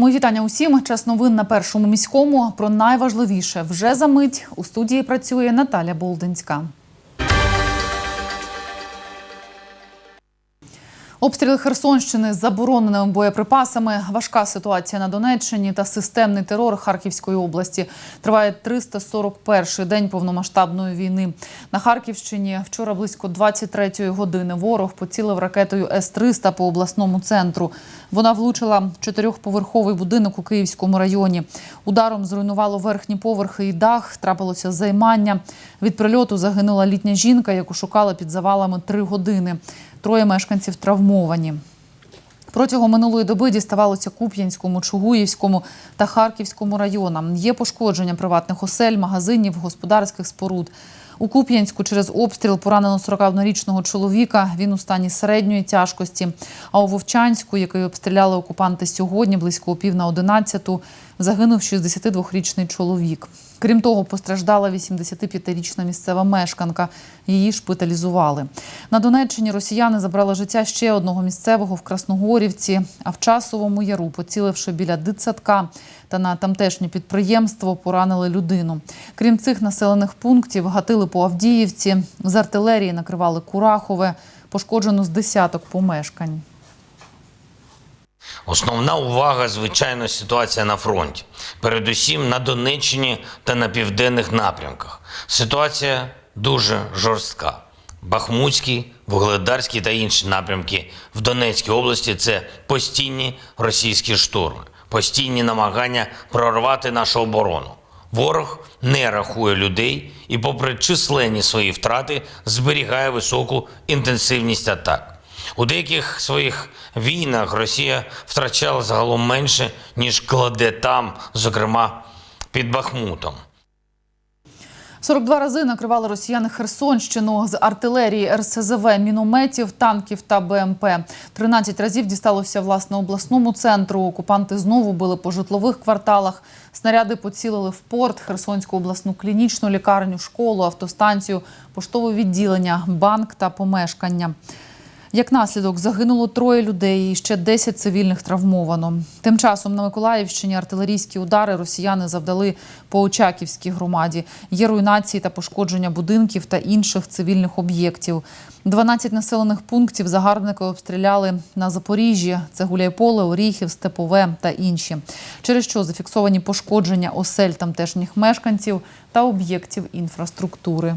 Мої вітання усім. Час новин на першому міському. Про найважливіше вже за мить у студії працює Наталя Болдинська. Обстріли Херсонщини з забороненими боєприпасами, важка ситуація на Донеччині та системний терор Харківської області. Триває 341-й день повномасштабної війни. На Харківщині вчора близько 23-ї години ворог поцілив ракетою С-300 по обласному центру. Вона влучила чотирьохповерховий будинок у Київському районі. Ударом зруйнувало верхні поверхи і дах, трапилося займання. Від прильоту загинула літня жінка, яку шукала під завалами три години. Троє мешканців травмовані. Протягом минулої доби діставалося Куп'янському, Чугуївському та Харківському районам. Є пошкодження приватних осель, магазинів, господарських споруд. У Куп'янську через обстріл поранено 41-річного чоловіка. Він у стані середньої тяжкості. А у Вовчанську, який обстріляли окупанти сьогодні, близько пів на одинадцяту, загинув 62-річний чоловік. Крім того, постраждала 85-річна місцева мешканка. Її шпиталізували. На Донеччині росіяни забрали життя ще одного місцевого в Красногорівці, а в часовому яру, поціливши біля дитсадка та на тамтешнє підприємство, поранили людину. Крім цих населених пунктів, гатили по Авдіївці, з артилерії накривали Курахове, пошкоджено з десяток помешкань. Основна увага, звичайно, ситуація на фронті, передусім на Донеччині та на південних напрямках. Ситуація дуже жорстка. Бахмутський, Вугледарський та інші напрямки в Донецькій області це постійні російські штурми, постійні намагання прорвати нашу оборону. Ворог не рахує людей і, попри численні свої втрати, зберігає високу інтенсивність атак. У деяких своїх війнах Росія втрачала загалом менше, ніж кладе там, зокрема під Бахмутом. 42 рази накривали росіяни Херсонщину з артилерії, РСЗВ, мінометів, танків та БМП. 13 разів дісталося власне обласному центру. Окупанти знову били по житлових кварталах. Снаряди поцілили в порт, Херсонську обласну клінічну лікарню, школу, автостанцію, поштове відділення, банк та помешкання. Як наслідок загинуло троє людей і ще 10 цивільних травмовано. Тим часом на Миколаївщині артилерійські удари росіяни завдали по Очаківській громаді. Є руйнації та пошкодження будинків та інших цивільних об'єктів. 12 населених пунктів загарбники обстріляли на Запоріжжі. Це Гуляйполе, Оріхів, Степове та інші. Через що зафіксовані пошкодження осель тамтешніх мешканців та об'єктів інфраструктури.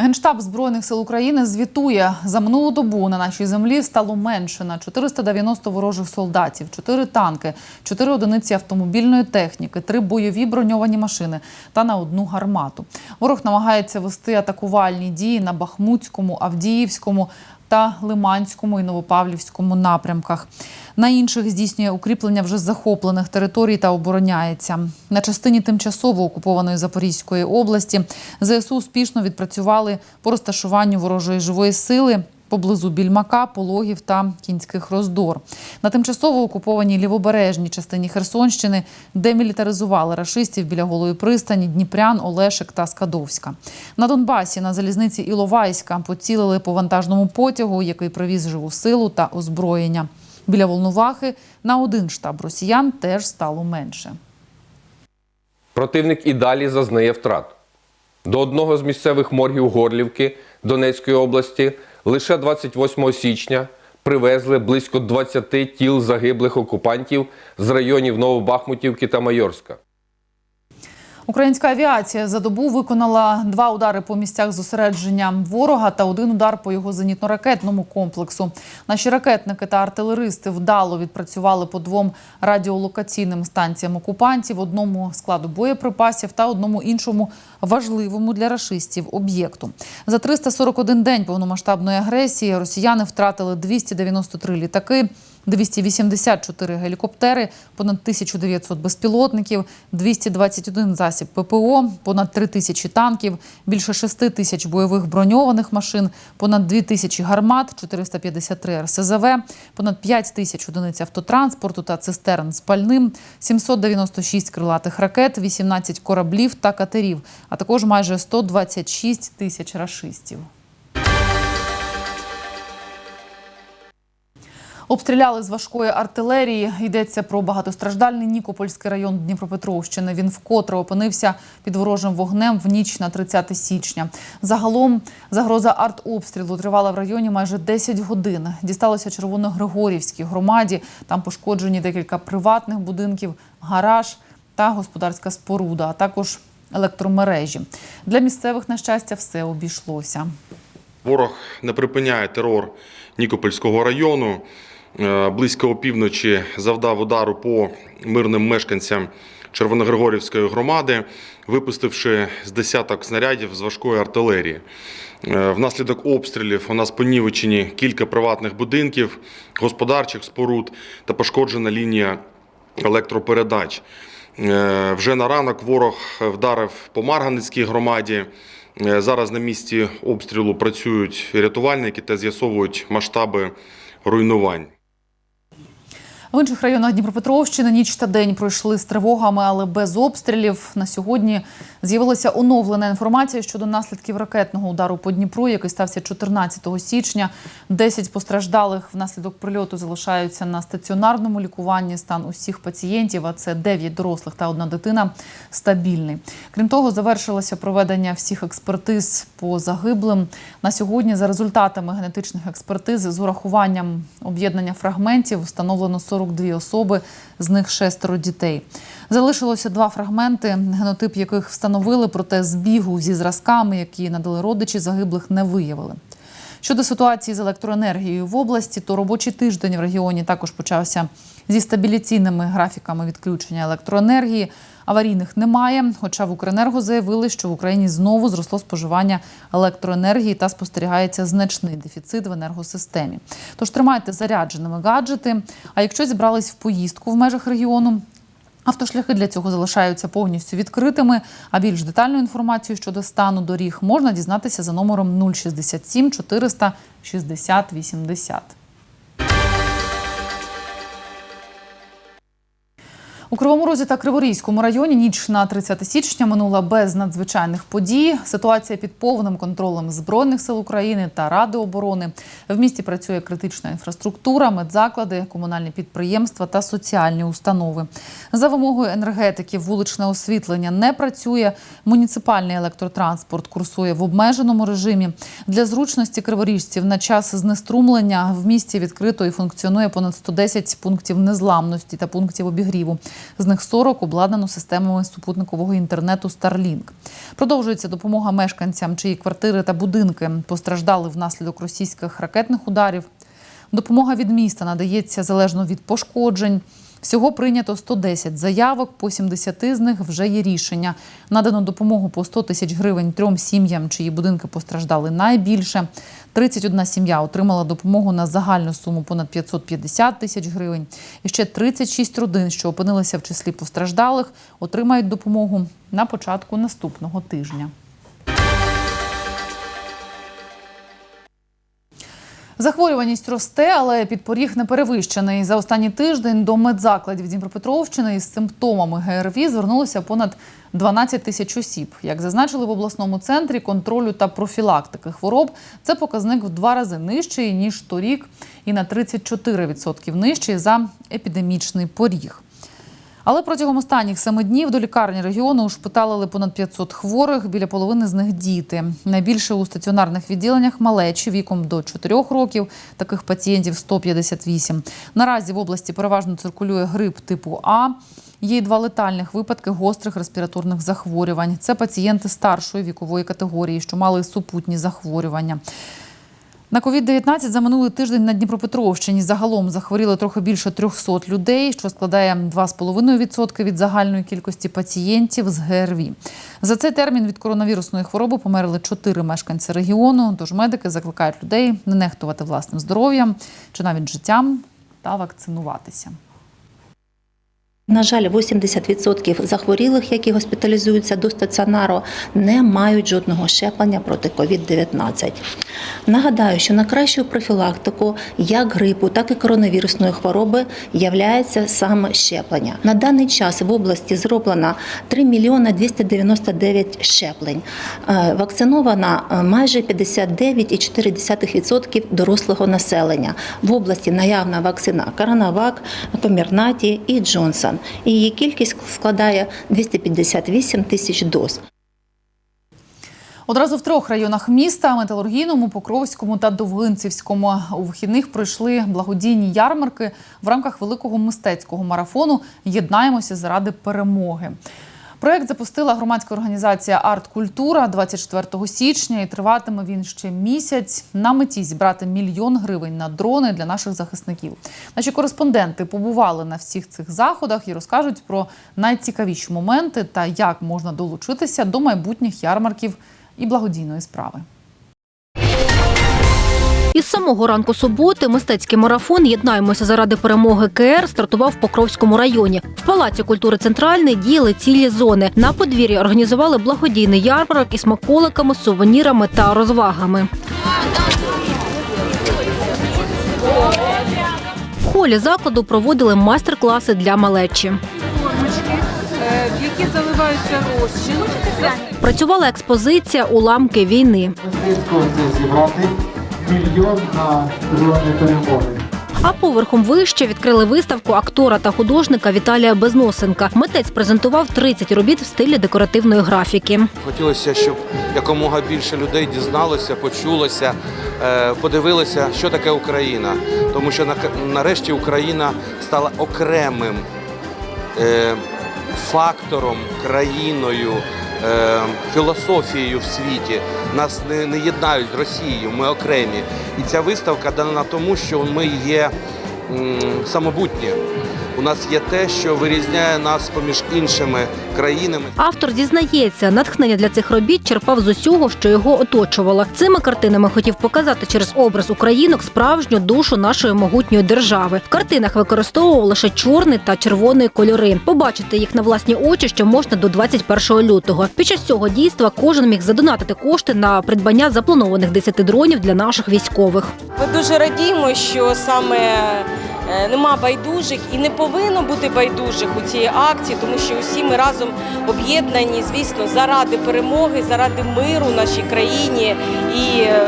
Генштаб збройних сил України звітує за минулу добу на нашій землі стало менше на 490 ворожих солдатів, 4 танки, 4 одиниці автомобільної техніки, 3 бойові броньовані машини та на одну гармату. Ворог намагається вести атакувальні дії на Бахмутському, Авдіївському та Лиманському і Новопавлівському напрямках. На інших здійснює укріплення вже захоплених територій та обороняється. На частині тимчасово окупованої Запорізької області ЗСУ успішно відпрацювали по розташуванню ворожої живої сили поблизу Більмака, Пологів та Кінських роздор. На тимчасово окупованій лівобережній частині Херсонщини демілітаризували рашистів біля Голої пристані, Дніпрян, Олешик та Скадовська. На Донбасі на залізниці Іловайська поцілили по вантажному потягу, який привіз живу силу та озброєння. Біля Волновахи на один штаб росіян теж стало менше. Противник і далі зазнає втрат. До одного з місцевих моргів Горлівки Донецької області лише 28 січня привезли близько 20 тіл загиблих окупантів з районів Новобахмутівки та Майорська. Українська авіація за добу виконала два удари по місцях зосередження ворога та один удар по його зенітно-ракетному комплексу. Наші ракетники та артилеристи вдало відпрацювали по двом радіолокаційним станціям окупантів, одному складу боєприпасів та одному іншому важливому для рашистів об'єкту. За 341 день повномасштабної агресії росіяни втратили 293 літаки. 284 гелікоптери, понад 1900 безпілотників, 221 засіб ППО, понад 3 тисячі танків, більше 6 тисяч бойових броньованих машин, понад 2 тисячі гармат, 453 РСЗВ, понад 5 тисяч одиниць автотранспорту та цистерн з пальним, 796 крилатих ракет, 18 кораблів та катерів, а також майже 126 тисяч рашистів. Обстріляли з важкої артилерії. Йдеться про багатостраждальний Нікопольський район Дніпропетровщини. Він вкотре опинився під ворожим вогнем в ніч на 30 січня. Загалом загроза артобстрілу тривала в районі майже 10 годин. Дісталося Червоногригорівській громаді. Там пошкоджені декілька приватних будинків, гараж та господарська споруда, а також електромережі. Для місцевих, на щастя, все обійшлося. Ворог не припиняє терор Нікопольського району. Е, Близько опівночі завдав удару по мирним мешканцям Червоногригорівської громади, випустивши з десяток снарядів з важкої артилерії. Е, Внаслідок обстрілів у нас понівечені кілька приватних будинків, господарчих споруд та пошкоджена лінія електропередач. Е, Вже на ранок ворог вдарив по Марганицькій громаді. Зараз на місці обстрілу працюють рятувальники та з'ясовують масштаби руйнувань. В інших районах Дніпропетровщини ніч та день пройшли з тривогами, але без обстрілів. На сьогодні з'явилася оновлена інформація щодо наслідків ракетного удару по Дніпру, який стався 14 січня. 10 постраждалих внаслідок прильоту залишаються на стаціонарному лікуванні. Стан усіх пацієнтів, а це 9 дорослих та одна дитина, стабільний. Крім того, завершилося проведення всіх експертиз по загиблим. На сьогодні за результатами генетичних експертиз з урахуванням об'єднання фрагментів встановлено 42 особи, з них шестеро дітей. Залишилося два фрагменти, генотип яких встановили, проте збігу зі зразками, які надали родичі загиблих, не виявили. Щодо ситуації з електроенергією в області, то робочий тиждень в регіоні також почався зі стабіляційними графіками відключення електроенергії. Аварійних немає, хоча в Укренерго заявили, що в Україні знову зросло споживання електроенергії та спостерігається значний дефіцит в енергосистемі. Тож тримайте зарядженими гаджети. А якщо зібрались в поїздку в межах регіону, Автошляхи для цього залишаються повністю відкритими. А більш детальну інформацію щодо стану доріг можна дізнатися за номером 067 400 60 80. У Кривому Розі та Криворізькому районі ніч на 30 січня минула без надзвичайних подій. Ситуація під повним контролем Збройних сил України та Ради оборони. В місті працює критична інфраструктура, медзаклади, комунальні підприємства та соціальні установи. За вимогою енергетиків вуличне освітлення не працює. Муніципальний електротранспорт курсує в обмеженому режимі. Для зручності криворіжців на час знеструмлення в місті відкрито і функціонує понад 110 пунктів незламності та пунктів обігріву. З них 40 обладнано системами супутникового інтернету Starlink. Продовжується допомога мешканцям, чиї квартири та будинки постраждали внаслідок російських ракетних ударів. Допомога від міста надається залежно від пошкоджень. Всього прийнято 110 заявок, по 70 з них вже є рішення. Надано допомогу по 100 тисяч гривень трьом сім'ям, чиї будинки постраждали найбільше. 31 сім'я отримала допомогу на загальну суму понад 550 тисяч гривень. І ще 36 родин, що опинилися в числі постраждалих, отримають допомогу на початку наступного тижня. Захворюваність росте, але підпоріг не перевищений. За останній тиждень до медзакладів Дніпропетровщини із симптомами ГРВІ звернулося понад 12 тисяч осіб. Як зазначили в обласному центрі контролю та профілактики хвороб, це показник в два рази нижчий ніж торік, і на 34% нижчий за епідемічний поріг. Але протягом останніх семи днів до лікарні регіону ушпиталили понад 500 хворих, біля половини з них діти. Найбільше у стаціонарних відділеннях малечі віком до 4 років. Таких пацієнтів 158. Наразі в області переважно циркулює грип типу А. Є й два летальних випадки гострих респіраторних захворювань. Це пацієнти старшої вікової категорії, що мали супутні захворювання. На COVID-19 за минулий тиждень на Дніпропетровщині загалом захворіло трохи більше 300 людей, що складає 2,5% від загальної кількості пацієнтів з ГРВІ. За цей термін від коронавірусної хвороби померли 4 мешканці регіону. Тож медики закликають людей не нехтувати власним здоров'ям чи навіть життям та вакцинуватися. На жаль, 80% захворілих, які госпіталізуються до стаціонару, не мають жодного щеплення проти COVID-19. Нагадаю, що на кращу профілактику як грипу, так і коронавірусної хвороби являється саме щеплення. На даний час в області зроблено 3 мільйона 299 щеплень. Е, Вакциновано е, майже 59,4% дорослого населення. В області наявна вакцина Коронавак, Комірнаті і Джонсон. І її кількість складає 258 тисяч доз. Одразу в трьох районах міста металургійному, Покровському та Довгинцівському у вихідних пройшли благодійні ярмарки в рамках великого мистецького марафону Єднаємося заради перемоги. Проект запустила громадська організація Арт Культура 24 січня і триватиме він ще місяць. На меті зібрати мільйон гривень на дрони для наших захисників. Наші кореспонденти побували на всіх цих заходах і розкажуть про найцікавіші моменти та як можна долучитися до майбутніх ярмарків і благодійної справи. Із самого ранку суботи мистецький марафон Єднаємося заради перемоги КР стартував в Покровському районі. В Палаці культури Центральний діяли цілі зони. На подвір'ї організували благодійний ярмарок із смаколиками, сувенірами та розвагами. В холі закладу проводили майстер-класи для малечі. які заливаються розчин. Працювала експозиція Уламки війни. зібрати мільйон на дрони перемоги. А поверхом вище відкрили виставку актора та художника Віталія Безносенка. Митець презентував 30 робіт в стилі декоративної графіки. Хотілося, щоб якомога більше людей дізналося, почулося, е, подивилося, що таке Україна. Тому що нарешті Україна стала окремим е, фактором, країною, філософією в світі. Нас не, не єднають з Росією, ми окремі. І ця виставка дана тому, що ми є самобутні. У нас є те, що вирізняє нас поміж іншими країнами. Автор зізнається, натхнення для цих робіт черпав з усього, що його оточувало. Цими картинами хотів показати через образ українок справжню душу нашої могутньої держави. В картинах використовував лише чорний та червоний кольори. Побачити їх на власні очі, що можна до 21 лютого. Під час цього дійства кожен міг задонатити кошти на придбання запланованих 10 дронів для наших військових. Ми дуже радіємо, що саме нема байдужих і не повинно бути байдужих у цій акції, тому що усі ми разом об'єднані, звісно, заради перемоги, заради миру в нашій країні. І е,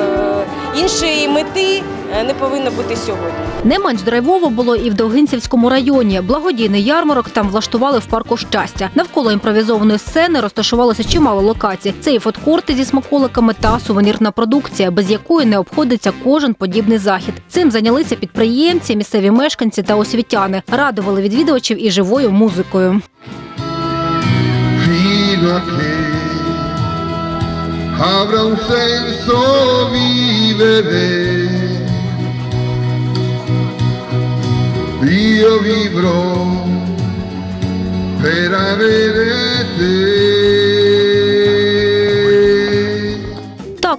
іншої мети е, не повинно бути сьогодні. Не менш драйвово було і в Довгинцівському районі. Благодійний ярмарок там влаштували в парку щастя. Навколо імпровізованої сцени розташувалося чимало локацій. Це і фудкорти зі смаколиками та сувенірна продукція, без якої не обходиться кожен подібний захід. Цим зайнялися підприємці, місцеві мешканці та освітяни. Радували відвідувачів і живою музикою. avrà un senso vivere. Io vivrò per avere te.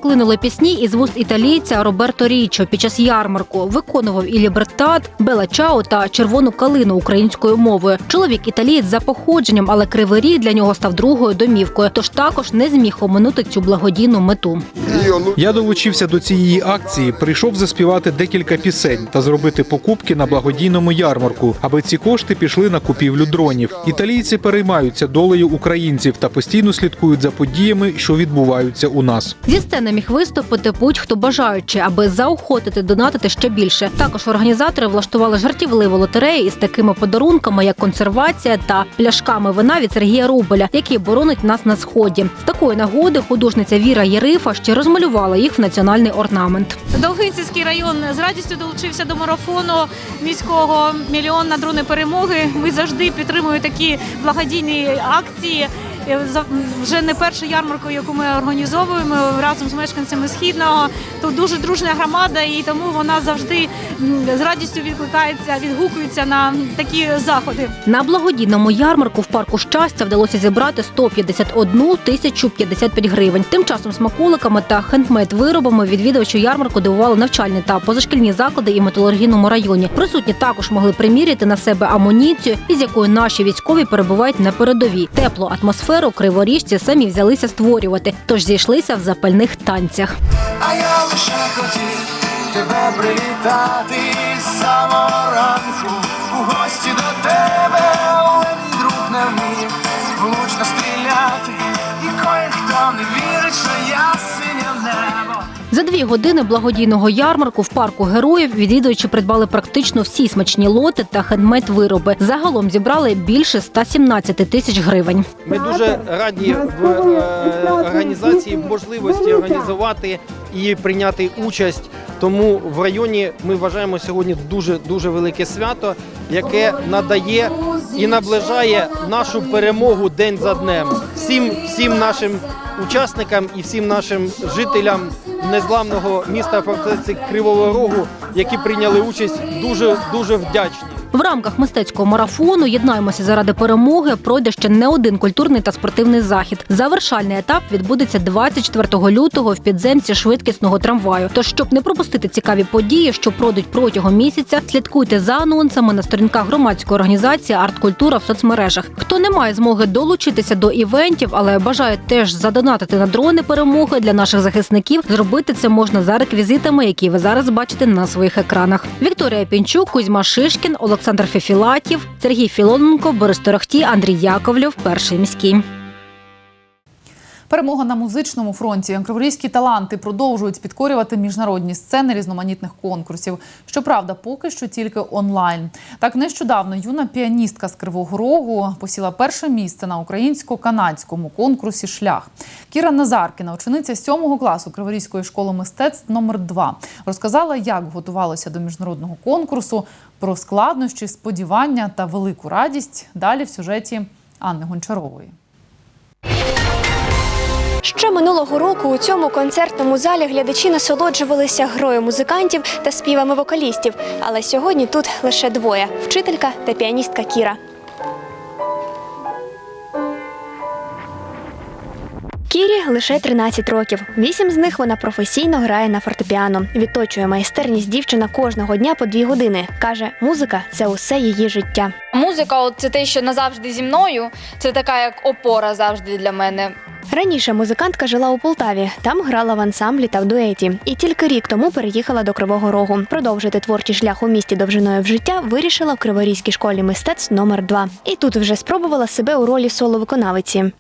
Так пісні із вуст італійця Роберто Річо під час ярмарку. Виконував і лібертат, Бела Чао та червону калину українською мовою. Чоловік італієць за походженням, але кривий ріг для нього став другою домівкою. Тож також не зміг оминути цю благодійну мету. Я долучився до цієї акції, прийшов заспівати декілька пісень та зробити покупки на благодійному ярмарку, аби ці кошти пішли на купівлю дронів. Італійці переймаються долею українців та постійно слідкують за подіями, що відбуваються у нас. Зі сцени міг виступити будь-хто бажаючи, аби заохотити донатити ще більше. Також організатори влаштували жартівливу лотерею із такими подарунками, як консервація та пляшками вина від Сергія Рубеля, який боронить нас на сході. З такої нагоди художниця Віра Єрифа ще розмалювала їх в національний орнамент. Довгинцівський район з радістю долучився до марафону міського мільйон на дрони перемоги. Ми завжди підтримуємо такі благодійні акції. Вже не першу ярмарку, яку ми організовуємо разом з мешканцями східного. Тут дуже дружна громада, і тому вона завжди з радістю відкликається, відгукується на такі заходи. На благодійному ярмарку в парку щастя вдалося зібрати 151 тисячу 55 гривень. Тим часом смаколиками та хендмейд виробами відвідувачі ярмарку дивували навчальні та позашкільні заклади і металургійному районі. Присутні також могли приміряти на себе амуніцію, із якою наші військові перебувають на передовій. Теплу атмосферу криворіжці самі взялися створювати, тож зійшлися в запальних танцях. А я лише хотів тебе привітати з самого ранку у гості до тебе, дві години благодійного ярмарку в парку героїв відвідувачі придбали практично всі смачні лоти та хендмейд вироби. Загалом зібрали більше 117 тисяч гривень. Ми дуже раді в е, організації можливості організувати і прийняти участь. Тому в районі ми вважаємо сьогодні дуже дуже велике свято, яке надає і наближає нашу перемогу день за днем. Всім всім нашим учасникам і всім нашим жителям незламного міста фортеці Кривого Рогу, які прийняли участь, дуже дуже вдячні. В рамках мистецького марафону Єднаємося заради перемоги пройде ще не один культурний та спортивний захід. Завершальний етап відбудеться 24 лютого в підземці швидкісного трамваю. Тож, щоб не пропустити цікаві події, що пройдуть протягом місяця, слідкуйте за анонсами на сторінках громадської організації Арткультура в соцмережах. Хто не має змоги долучитися до івентів, але бажає теж задонатити на дрони перемоги для наших захисників, зробити це можна за реквізитами, які ви зараз бачите на своїх екранах. Вікторія Пінчук, Кузьма Шишкін, Олександр Фефілатів, Сергій Філоненко, Борис Торохті, Андрій Яковлєв, перший міський. Перемога на музичному фронті. Криворізькі таланти продовжують підкорювати міжнародні сцени різноманітних конкурсів. Щоправда, поки що тільки онлайн. Так нещодавно юна піаністка з Кривого Рогу посіла перше місце на українсько-канадському конкурсі Шлях. Кіра Назаркіна, учениця сьомого класу Криворізької школи мистецтв номер 2 розказала, як готувалася до міжнародного конкурсу, про складнощі, сподівання та велику радість. Далі в сюжеті Анни Гончарової. Ще минулого року у цьому концертному залі глядачі насолоджувалися грою музикантів та співами вокалістів. Але сьогодні тут лише двоє вчителька та піаністка Кіра. Кірі лише 13 років. Вісім з них вона професійно грає на фортепіано. Відточує майстерність дівчина кожного дня по дві години. Каже, музика це усе її життя. Музика, от це те, що назавжди зі мною. Це така як опора завжди для мене. Раніше музикантка жила у Полтаві, там грала в ансамблі та в дуеті. І тільки рік тому переїхала до Кривого Рогу. Продовжити творчий шлях у місті довжиною в життя вирішила в Криворізькій школі мистецтв номер 2 І тут вже спробувала себе у ролі соло-виконавиці.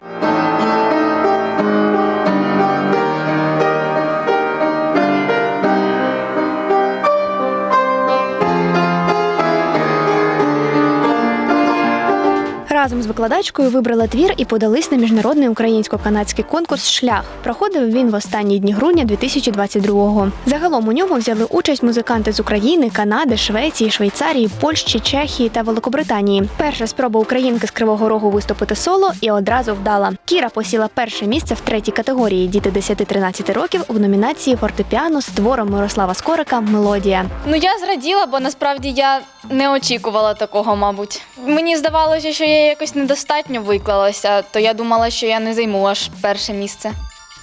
Разом з викладачкою вибрала твір і подались на міжнародний українсько-канадський конкурс Шлях. Проходив він в останні дні грудня 2022-го. Загалом у ньому взяли участь музиканти з України, Канади, Швеції, Швейцарії, Польщі, Чехії та Великобританії. Перша спроба українки з Кривого Рогу виступити соло і одразу вдала. Кіра посіла перше місце в третій категорії діти 10-13 років в номінації фортепіано з твором Мирослава Скорика Мелодія. Ну я зраділа, бо насправді я не очікувала такого, мабуть. Мені здавалося, що я якось недостатньо виклалася, то я думала, що я не займу аж перше місце.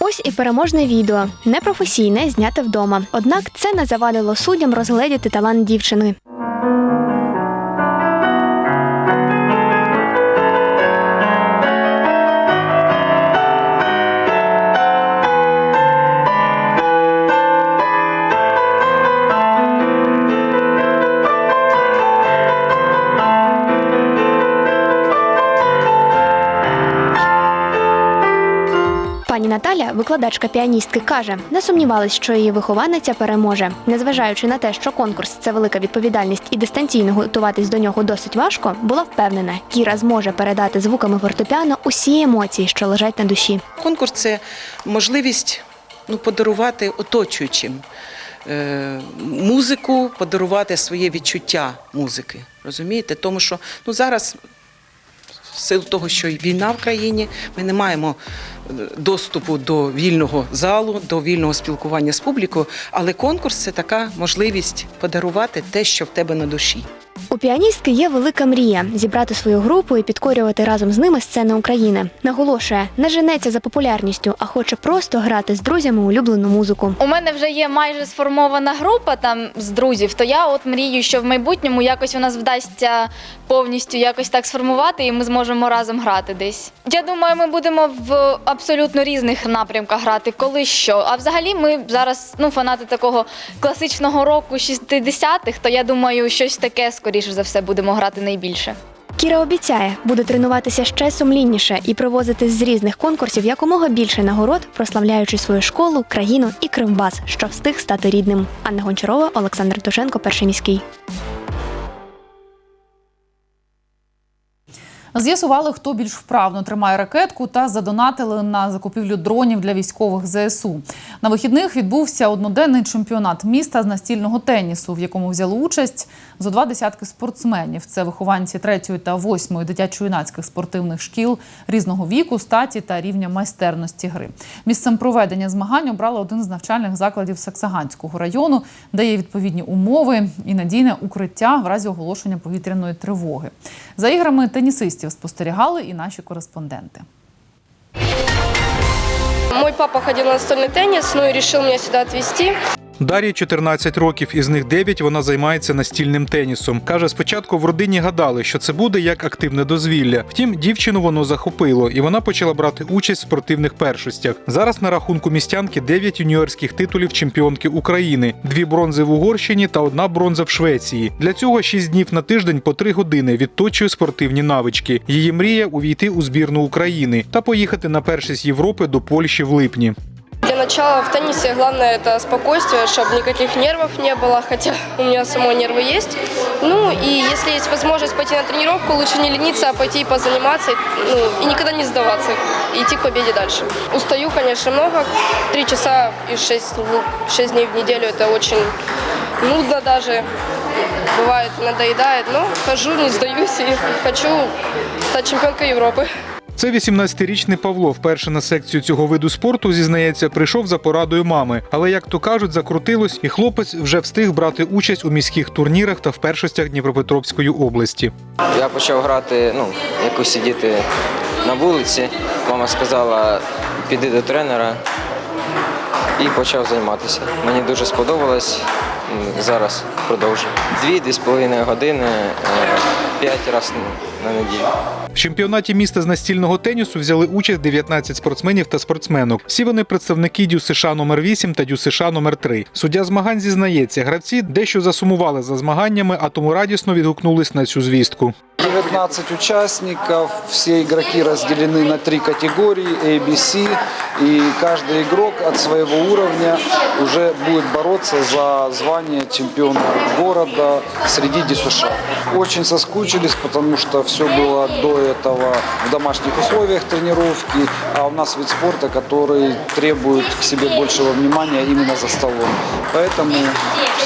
Ось і переможне відео, непрофесійне, зняте вдома. Однак це не завадило суддям розгледіти талант дівчини. Наталя, викладачка піаністки, каже, не сумнівалась, що її вихованиця переможе. Незважаючи на те, що конкурс це велика відповідальність і дистанційно готуватись до нього досить важко, була впевнена, Кіра зможе передати звуками фортепіано усі емоції, що лежать на душі. Конкурс це можливість ну, подарувати оточуючим е, музику, подарувати своє відчуття музики. Розумієте? Тому що ну, зараз в силу того, що і війна в країні, ми не маємо е, доступу до вільного залу, до вільного спілкування з публікою. Але конкурс це така можливість подарувати те, що в тебе на душі. У піаністки є велика мрія зібрати свою групу і підкорювати разом з ними сцени України. Наголошує, не женеться за популярністю, а хоче просто грати з друзями улюблену музику. У мене вже є майже сформована група там з друзів, то я от мрію, що в майбутньому якось у нас вдасться повністю якось так сформувати, і ми зможемо разом грати десь. Я думаю, ми будемо в абсолютно різних напрямках грати, коли що. А взагалі ми зараз ну, фанати такого класичного року 60-х, то я думаю, щось таке скоріше за все будемо грати найбільше. Кіра обіцяє, буде тренуватися ще сумлінніше і привозити з різних конкурсів якомога більше нагород, прославляючи свою школу, країну і Кривбас, що встиг стати рідним. Анна Гончарова, Олександр Тушенко, перший міський. З'ясували, хто більш вправно тримає ракетку та задонатили на закупівлю дронів для військових ЗСУ. На вихідних відбувся одноденний чемпіонат міста з настільного тенісу, в якому взяли участь зо два десятки спортсменів. Це вихованці третьої та восьмої дитячо-юнацьких спортивних шкіл різного віку, статі та рівня майстерності гри. Місцем проведення змагань обрали один з навчальних закладів Саксаганського району, де є відповідні умови і надійне укриття в разі оголошення повітряної тривоги. За іграми тенісистів спостерігали і наші кореспонденти. Мой папа ходил на настольный теннис, ну и решил меня сюда отвезти. Дар'ї 14 років, із них 9 вона займається настільним тенісом. Каже, спочатку в родині гадали, що це буде як активне дозвілля. Втім, дівчину воно захопило, і вона почала брати участь в спортивних першостях. Зараз на рахунку містянки 9 юніорських титулів чемпіонки України, дві бронзи в Угорщині та одна бронза в Швеції. Для цього 6 днів на тиждень по 3 години відточує спортивні навички. Її мрія увійти у збірну України та поїхати на першість Європи до Польщі в липні. Начала в теннисе главное это спокойствие, чтобы никаких нервов не было, хотя у меня самой нервы есть. Ну и если есть возможность пойти на тренировку, лучше не лениться, а пойти и позаниматься, ну и никогда не сдаваться, и идти к победе дальше. Устаю, конечно, много, три часа и шесть, шесть дней в неделю это очень нудно даже. Бывает, надоедает, но хожу, не сдаюсь и хочу стать чемпионкой Европы. Це 18-річний Павло вперше на секцію цього виду спорту зізнається, прийшов за порадою мами. Але як то кажуть, закрутилось, і хлопець вже встиг брати участь у міських турнірах та в першостях Дніпропетровської області. Я почав грати, ну, якось сидіти на вулиці. Мама сказала, піди до тренера і почав займатися. Мені дуже сподобалось. Зараз продовжую. Дві-дві з половиною години, е, п'ять разів на неділю. В чемпіонаті міста з настільного тенісу взяли участь 19 спортсменів та спортсменок. Всі вони представники Дю США номер 8 та Дю США номер 3 Суддя змагань зізнається, гравці дещо засумували за змаганнями, а тому радісно відгукнулись на цю звістку. 19 участников, все игроки разделены на три категории A, B, C, и каждый игрок от своего уровня уже будет бороться за звание чемпиона города среди ДЮСШ. Очень соскучились, потому что все было до этого в домашних условиях тренировки, а у нас вид спорта, который требует к себе большего внимания именно за столом. Поэтому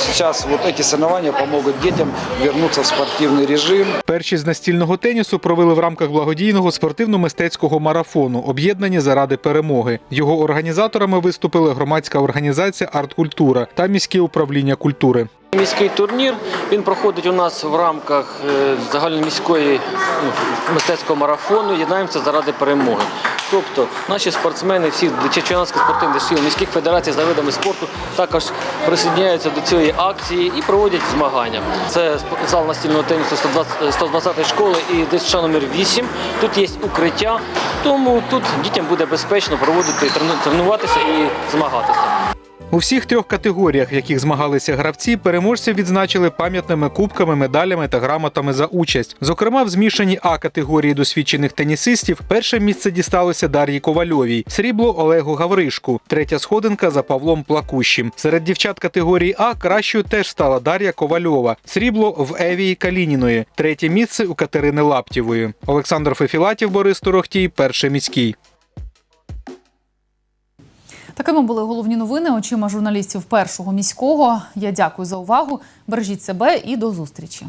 сейчас вот эти соревнования помогут детям вернуться в спортивный режим. Перші з настільного тенісу провели в рамках благодійного спортивно-мистецького марафону Об'єднані заради перемоги. Його організаторами виступили громадська організація Арткультура та міське управління культури. Міський турнір він проходить у нас в рамках е, загальноміської ну, мистецького марафону Єднаємося заради перемоги. Тобто наші спортсмени, всі дитячо-юнацьких спортивних сил, міських федерацій за видами спорту також присоединяються до цієї акції і проводять змагання. Це зал настільного тенісу 120 120 школи і ДСШ номер 8. Тут є укриття, тому тут дітям буде безпечно проводити тренуватися і змагатися. У всіх трьох категоріях, в яких змагалися гравці, переможців відзначили пам'ятними кубками, медалями та грамотами за участь. Зокрема, в змішаній А категорії досвідчених тенісистів перше місце дісталося Дар'ї Ковальовій, срібло Олегу Гавришку, третя сходинка за Павлом Плакущим. Серед дівчат категорії А кращою теж стала Дар'я Ковальова, срібло в Евії Калініної, третє місце у Катерини Лаптєвої. Олександр Фефілатів, Борис Торохтій, перший міський. Такими були головні новини очима журналістів першого міського. Я дякую за увагу. Бережіть себе і до зустрічі.